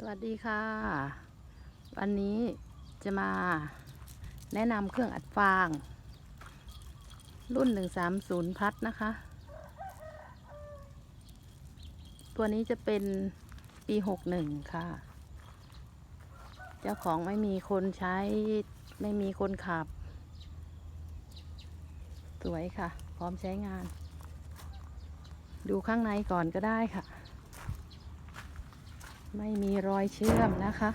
สวัสดีค่ะ วันนี้จะมาแนะนำเครื่องอัดฟาง รุ่น 130 พัดนะคะ ตัวนี้จะเป็นปี 61 ค่ะ เจ้าของไม่มีคนใช้ ไม่มีคนขับ สวยค่ะ พร้อมใช้งาน ดูข้างในก่อนก็ได้ค่ะ ไม่มีรอยเชื่อมนะคะ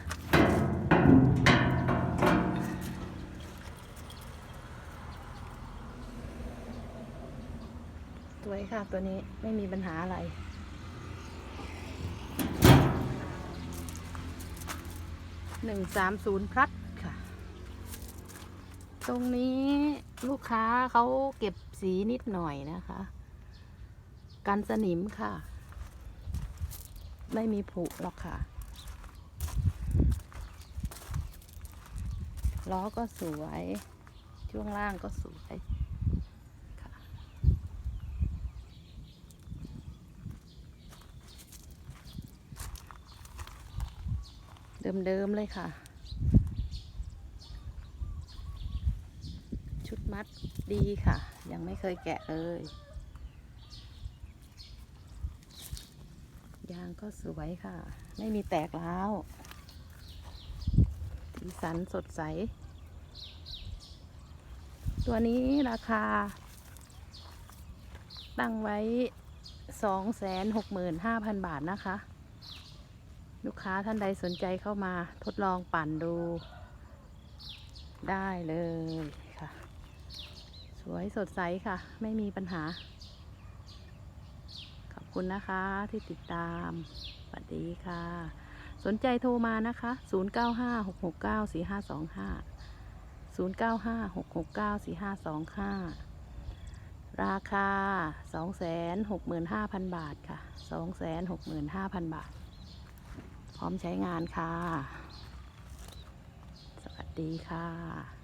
สวยค่ะตัวนี้ไม่มีปัญหาอะไรหนึ่งสามศูนย์พลัดค่ะ ตรงนี้ลูกค้าเขาเก็บสีนิดหน่อยนะคะ กันสนิมค่ะ ไม่มีผุหรอกค่ะ ล้อก็สวย ช่วงล่างก็สวยเดิมๆเลยค่ะ ชุดมัดดีค่ะ ยังไม่เคยแกะเลย ยางก็สวยค่ะ ไม่มีแตกร้วสีสันสดใส ตัวนี้ราคา ตั้งไว้ 265,000 บาทนะคะ ลูกค้าท่านใดสนใจเข้ามาทดลองปั่นดู ได้เลยค่ะ สวยสดใสค่ะ ไม่มีปัญหา คุณนะคะที่ติดตามสวัสดีค่ะ สนใจโทรมานะคะ 0956694525 0956694525 ราคา 265,000 บาทค่ะ 265,000 บาท พร้อมใช้งานค่ะ สวัสดีค่ะ